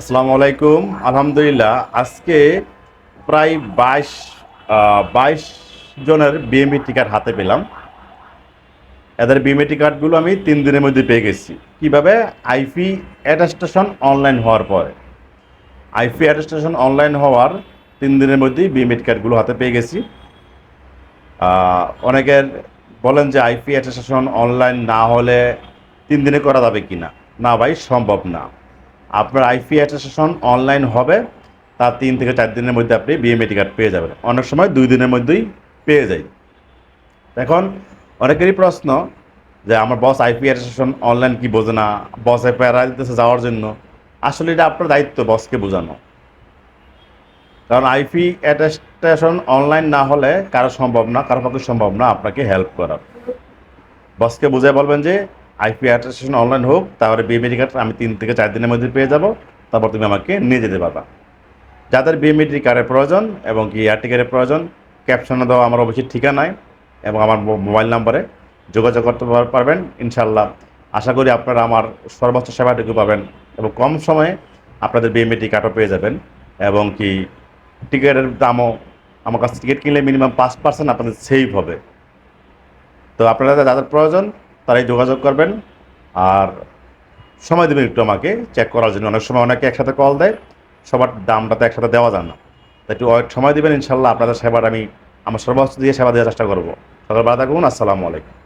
আসসালামু আলাইকুম। আলহামদুলিল্লাহ, আজকে প্রায় বাইশ বাইশ জনের বিএমই টিকার হাতে পেলাম। এদের বিএমই কার্ডগুলো আমি তিন দিনের মধ্যে পেয়ে গেছি। কীভাবে? আইপি অ্যাটাস্টেশন অনলাইন হওয়ার পরে। আইপি অ্যাটাস্টেশন অনলাইন হওয়ার তিন দিনের মধ্যেই বিএমই কার্ডগুলো হাতে পেয়ে গেছি। অনেকের বলেন যে আইপি অ্যাটাস্টেশন অনলাইন না হলে তিন দিনে করা যাবে কি না না ভাই, সম্ভব না। আপনার আইপি অ্যাটাস্টেশন অনলাইন হবে, তার তিন থেকে চার দিনের মধ্যে আপনি বিএমএটি কার্ড পেয়ে যাবেন। অনেক সময় দুই দিনের মধ্যেই পেয়ে যাই। এখন অনেকেরই প্রশ্ন যে আমার বস আইপি অ্যাটাস্টেশন অনলাইন কি বোঝে না, বসে প্যারা দিতেছে যাওয়ার জন্য। আসলে এটা আপনার দায়িত্ব বসকে বোঝানো। কারণ আইপি অ্যাটাস্টেশন অনলাইন না হলে কারও সম্ভব না, কারও পক্ষে সম্ভব না আপনাকে হেল্প করার। বসকে বুঝে বলবেন যে আইপি অ্যাটাস্টেশন অনলাইন হোক, তারপরে বিএমএডি কার্ড আমি তিন থেকে চার দিনের মধ্যে পেয়ে যাব, তারপর তুমি আমাকে নিয়ে যেতে পারবা। যাদের বিএমএডি কার্ডের প্রয়োজন এবং কি এয়ার টিকেটের প্রয়োজন ক্যাপশনে দেওয়া আমার অবশ্যই ঠিকানায় এবং আমার মোবাইল নাম্বারে যোগাযোগ করতে পারবেন। ইনশাল্লাহ আশা করি আপনারা আমার সর্বোচ্চ সেবাটুকু পাবেন এবং কম সময়ে আপনাদের বিএমএডি কার্ডও পেয়ে যাবেন এবং কি টিকিটের দামও আমার কাছে টিকিট কিনলে মিনিমাম পাঁচ পার্সেন্ট আপনাদের সেভ হবে। তো আপনারা যাদের প্রয়োজন তারাই যোগাযোগ করবেন। আর সময় দেবেন একটু আমাকে চেক করার জন্য। অনেক সময় অনেকে একসাথে কল দেয়, সবার দামটা তো একসাথে দেওয়া যায় না। তাই একটু সময় দেবেন ইনশাল্লাহ। আপনাদের সেবার আমি, আমার সর্বোচ্চ দিয়ে সেবা দেওয়ার চেষ্টা করব। সকাল ভালো থাকুন, আসসালামু আলাইকুম।